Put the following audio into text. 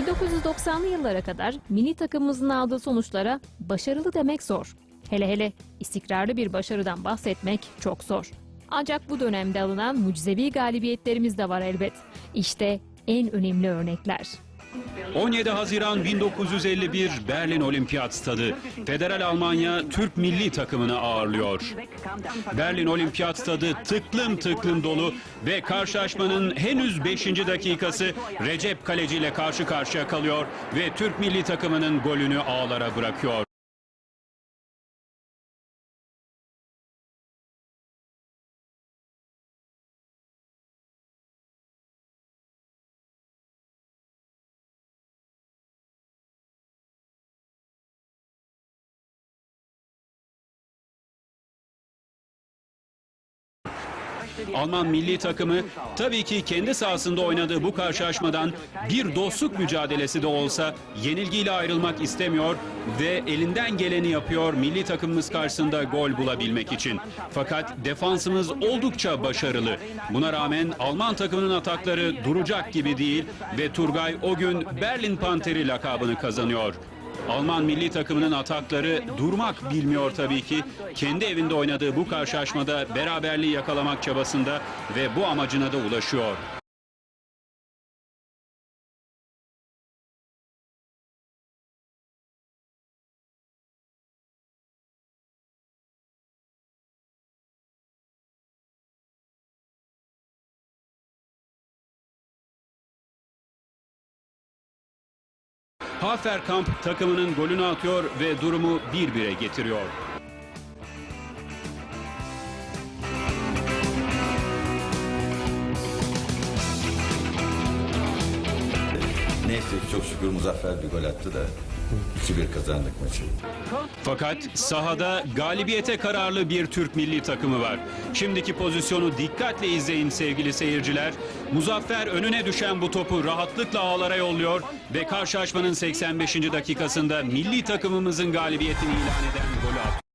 1990'lı yıllara kadar milli takımımızın aldığı sonuçlara başarılı demek zor. Hele hele istikrarlı bir başarıdan bahsetmek çok zor. Ancak bu dönemde alınan mucizevi galibiyetlerimiz de var elbet. İşte en önemli örnekler. 17 Haziran 1951 Berlin Olimpiyat Stadı. Federal Almanya Türk milli takımını ağırlıyor. Berlin Olimpiyat Stadı tıklım tıklım dolu ve karşılaşmanın henüz 5. dakikası Recep Kaleci ile karşı karşıya kalıyor ve Türk milli takımının golünü ağlara bırakıyor. Alman milli takımı tabii ki kendi sahasında oynadığı bu karşılaşmadan bir dostluk mücadelesi de olsa yenilgiyle ayrılmak istemiyor ve elinden geleni yapıyor milli takımımız karşısında gol bulabilmek için. Fakat defansımız oldukça başarılı. Buna rağmen Alman takımının atakları duracak gibi değil ve Turgay o gün Berlin Panteri lakabını kazanıyor. Alman milli takımının atakları durmak bilmiyor tabii ki. Kendi evinde oynadığı bu karşılaşmada beraberliği yakalamak çabasında ve bu amacına da ulaşıyor. Haferkamp takımının golünü atıyor ve durumu 1-1'e getiriyor. Neyse çok şükür Muzaffer bir gol attı da 2-1 kazandık maçı. Fakat sahada galibiyete kararlı bir Türk milli takımı var. Şimdiki pozisyonu dikkatle izleyin sevgili seyirciler. Muzaffer önüne düşen bu topu rahatlıkla ağlara yolluyor ve karşılaşmanın 85. dakikasında milli takımımızın galibiyetini ilan eden golü atıyor.